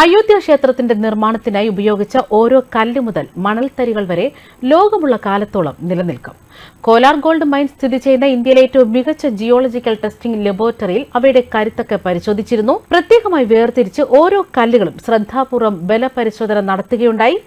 അയോധ്യ ക്ഷേത്രത്തിന്റെ നിർമ്മാണത്തിനായി ഉപയോഗിച്ച ഓരോ കല്ല് മുതൽ മണൽത്തരികൾ വരെ ലോകമുള്ള കാലത്തോളം നിലനിൽക്കും. കോലാർ ഗോൾഡ് മൈൻ സ്ഥിതി ചെയ്യുന്ന ഇന്ത്യയിലെ ഏറ്റവും മികച്ച ജിയോളജിക്കൽ ടെസ്റ്റിംഗ് ലബോറട്ടറിയിൽ അവയുടെ കരുത്തൊക്കെ പരിശോധിച്ചിരുന്നു. പ്രത്യേകമായി വേർതിരിച്ച് ഓരോ കല്ലുകളും ശ്രദ്ധാപൂർവം ബലപരിശോധന നടത്തുകയുണ്ടായി.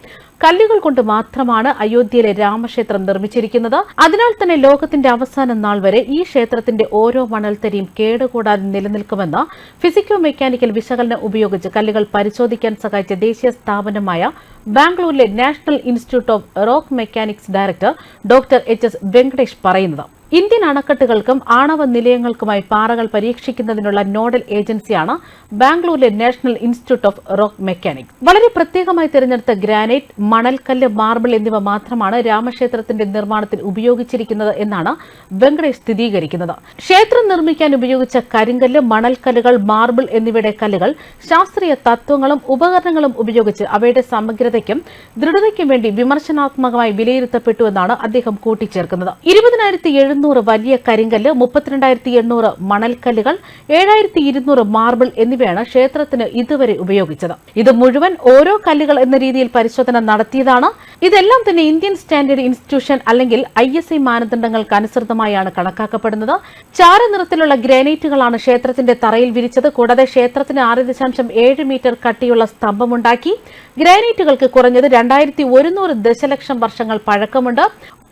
കല്ലുകൾ കൊണ്ട് മാത്രമാണ് അയോധ്യയിലെ രാമക്ഷേത്രം നിർമ്മിച്ചിരിക്കുന്നത്. അതിനാൽ തന്നെ ലോകത്തിന്റെ അവസാന നാൾ വരെ ഈ ക്ഷേത്രത്തിന്റെ ഓരോ മണൽത്തരിയും കേടുകൂടാതെ നിലനിൽക്കുമെന്ന് ഫിസിക്കോ മെക്കാനിക്കൽ വിശകലനം ഉപയോഗിച്ച് കല്ലുകൾ പരിശോധിക്കാൻ സഹായിച്ച ദേശീയ സ്ഥാപനമായ ബാംഗ്ലൂരിലെ National Institute of Rock Mechanics director doctor H S Venkatesh പറയുന്നത്. ഇന്ത്യൻ അണക്കെട്ടുകൾക്കും ആണവ നിലയങ്ങൾക്കുമായി പാറകൾ പരീക്ഷിക്കുന്നതിനുള്ള നോഡൽ ഏജൻസിയാണ് ബാംഗ്ലൂരിലെ National Institute of Rock Mechanic. വളരെ പ്രത്യേകമായി തിരഞ്ഞെടുത്ത ഗ്രാനൈറ്റ് മണൽക്കല്ല് മാർബിൾ എന്നിവ മാത്രമാണ് രാമക്ഷേത്രത്തിന്റെ നിർമ്മാണത്തിൽ ഉപയോഗിച്ചിരിക്കുന്നത് എന്നാണ് വെങ്കടേഷ് സ്ഥിരീകരിക്കുന്നത്. ക്ഷേത്രം നിർമ്മിക്കാൻ ഉപയോഗിച്ച കരിങ്കല്ല് മണൽക്കല്ലുകൾ മാർബിൾ എന്നിവയുടെ കല്ലുകൾ ശാസ്ത്രീയ തത്വങ്ങളും ഉപകരണങ്ങളും ഉപയോഗിച്ച് അവയുടെ സമഗ്രതയ്ക്കും ദൃഢതയ്ക്കും വേണ്ടി വിമർശനാത്മകമായി വിലയിരുത്തപ്പെട്ടു എന്നാണ് അദ്ദേഹം കൂട്ടിച്ചേർക്കുന്നത്. ഇരുപതിനായിരത്തി എഴുന്നൂറ് വലിയ കരിങ്കല്ല് മുപ്പത്തിരണ്ടായിരത്തി എണ്ണൂറ് മണൽക്കല്ലുകൾ ഏഴായിരത്തി ഇരുന്നൂറ് മാർബിൾ എന്നിവയാണ് ക്ഷേത്രത്തിന് ഇതുവരെ ഉപയോഗിച്ചത്. ഇത് മുഴുവൻ ഓരോ കല്ലുകൾ എന്ന രീതിയിൽ പരിശോധന നടത്തിയതാണ്. ഇതെല്ലാം തന്നെ ഇന്ത്യൻ സ്റ്റാൻഡേർഡ് ഇൻസ്റ്റിറ്റ്യൂഷൻ അല്ലെങ്കിൽ ഐ എസ് ഐ മാനദണ്ഡങ്ങൾക്ക് അനുസൃതമായാണ് കണക്കാക്കപ്പെടുന്നത്. ചാരനിറത്തിലുള്ള ഗ്രാനൈറ്റുകളാണ് ക്ഷേത്രത്തിന്റെ തറയിൽ വിരിച്ചത്. കൂടാതെ ക്ഷേത്രത്തിന് ആറ് ദശാംശം ഏഴ് മീറ്റർ കട്ടിയുള്ള സ്തംഭമുണ്ടാക്കി. ഗ്രാനൈറ്റുകൾക്ക് കുറഞ്ഞത് രണ്ടായിരത്തി ഒരുന്നൂറ് ദശലക്ഷം വർഷങ്ങൾ പഴക്കമുണ്ട്.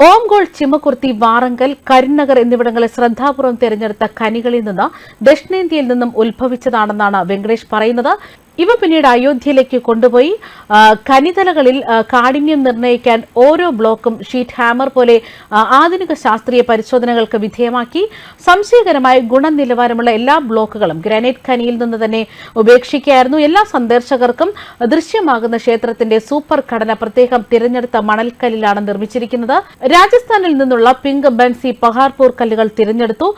ഓംഗോൾ ചിമ്മകുർത്തി വാറങ്കൽ കരിനഗർ എന്നിവിടങ്ങളെ ശ്രദ്ധാപൂർവം തിരഞ്ഞെടുത്ത ഖനികളിൽ നിന്ന് ദക്ഷിണേന്ത്യയിൽ നിന്നും ഉത്ഭവിച്ചതാണെന്നാണ് വെങ്കടേഷ് പറയുന്നത്. ഇവ പിന്നീട് അയോധ്യയിലേക്ക് കൊണ്ടുപോയി കനിതലകളിൽ കാഠിന്യം നിർണയിക്കാൻ ഓരോ ബ്ലോക്കും ഷീറ്റ് ഹാമർ പോലെ ആധുനിക ശാസ്ത്രീയ പരിശോധനകൾക്ക് വിധേയമാക്കി. സംശയകരമായ ഗുണനിലവാരമുള്ള എല്ലാ ബ്ലോക്കുകളും ഗ്രാനൈറ്റ് ഖനിയിൽ നിന്ന് തന്നെ ഉപേക്ഷിക്കുകയായിരുന്നു. എല്ലാ സന്ദർശകർക്കും ദൃശ്യമാകുന്ന ക്ഷേത്രത്തിന്റെ സൂപ്പർ ഘടന പ്രത്യേകം തിരഞ്ഞെടുത്ത മണൽക്കല്ലിലാണ് നിർമ്മിച്ചിരിക്കുന്നത്. രാജസ്ഥാനിൽ നിന്നുള്ള പിങ്ക് ബൻസി പഹാർപൂർ കല്ലുകൾ തിരഞ്ഞെടുത്തു.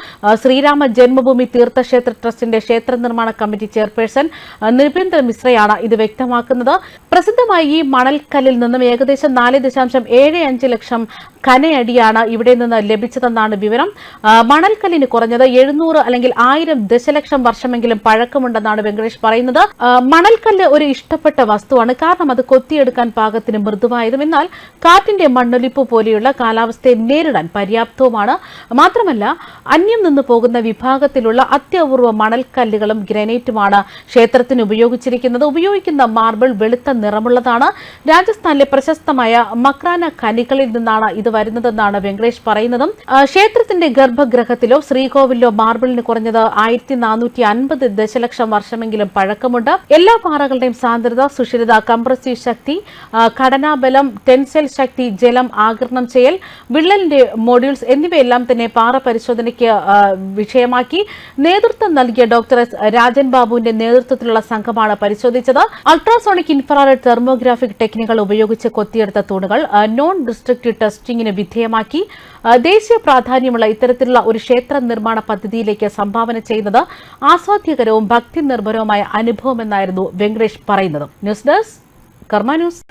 ശ്രീരാമ ജന്മഭൂമി തീർത്ഥക്ഷേത്ര ട്രസ്റ്റിന്റെ ക്ഷേത്ര നിർമ്മാണ കമ്മിറ്റി ചെയർപേഴ്സൺ ആ, നൃപേന്ദ്ര മിശ്രയാണ് ഇത് വ്യക്തമാക്കുന്നത്. പ്രസിദ്ധമായ ഈ മണൽക്കല്ലിൽ നിന്നും ഏകദേശം നാല് ദശാംശം ഏഴ് അഞ്ച് ലക്ഷം കനയടിയാണ് ഇവിടെ നിന്ന് ലഭിച്ചതെന്നാണ് വിവരം. മണൽക്കല്ലിന് കുറഞ്ഞത് എഴുന്നൂറ് അല്ലെങ്കിൽ ആയിരം ദശലക്ഷം വർഷമെങ്കിലും പഴക്കമുണ്ടെന്നാണ് വെങ്കടേഷ് പറയുന്നത്. മണൽക്കല്ല് ഒരു ഇഷ്ടപ്പെട്ട വസ്തുവാണ്. കാരണം അത് കൊത്തിയെടുക്കാൻ പാകത്തിന് മൃദുവായതും. എന്നാൽ കാറ്റിന്റെ മണ്ണൊലിപ്പ് പോലെയുള്ള കാലാവസ്ഥയെ നേരിടാൻ പര്യാപ്തവുമാണ്. മാത്രമല്ല അന്യം നിന്ന് പോകുന്ന വിഭാഗത്തിലുള്ള അത്യപൂർവ മണൽക്കല്ലുകളും ഗ്രനൈറ്റുമാണ് ക്ഷേത്രത്തിന് ഉപയോഗിച്ചിരിക്കുന്നത്. ഉപയോഗിക്കുന്ന മാർബിൾ വെളുത്ത നിറമുള്ളതാണ്. രാജസ്ഥാനിലെ പ്രശസ്തമായ മക്രാന ഖനികളിൽ നിന്നാണ് ഇത് വരുന്നതെന്നാണ് വെങ്കടേഷ് പറയുന്നതും. ക്ഷേത്രത്തിന്റെ ഗർഭഗ്രഹത്തിലോ ശ്രീകോവിലോ മാർബിളിന് കുറഞ്ഞത് ആയിരത്തി നാനൂറ്റി അൻപത് ദശലക്ഷം വർഷമെങ്കിലും പഴക്കമുണ്ട്. എല്ലാ പാറകളുടെയും സാന്ദ്രത സുഷിരത കംപ്രസീവ് ശക്തി ഘടനാബലം ടെൻസെൽ ശക്തി ജലം ആകരണം ചെയ്യൽ വിള്ളലിന്റെ മോഡ്യൂൾസ് എന്നിവയെല്ലാം തന്നെ പാറ പരിശോധനയ്ക്ക് വിഷയമാക്കി നേതൃത്വം നൽകിയ ഡോക്ടർ എസ് രാജൻ ബാബുവിന്റെ നേതൃത്വത്തിലുള്ള സംഘമാണ് പരിശോധിച്ചത്. അൾട്രാസോണിക് ഇൻഫ്രാറെഡ് തെർമോഗ്രാഫിക് ടെക്നിക്കുകൾ ഉപയോഗിച്ച് കൊത്തിയെടുത്ത തൂണുകൾ നോൺ ഡിസ്ട്രക്റ്റീവ് ടെസ്റ്റിംഗിന് വിധേയമാക്കി ദേശീയ പ്രാധാന്യമുള്ള ഇത്തരത്തിലുള്ള ഒരു ക്ഷേത്ര നിർമ്മാണ പദ്ധതിയിലേക്ക് സംഭാവന ചെയ്യുന്നത് ആസ്വാദ്യകരവും ഭക്തി നിർഭരവുമായ അനുഭവമെന്നായിരുന്നു വെങ്കടേഷ് പറയുന്നത്. News desk Karma news.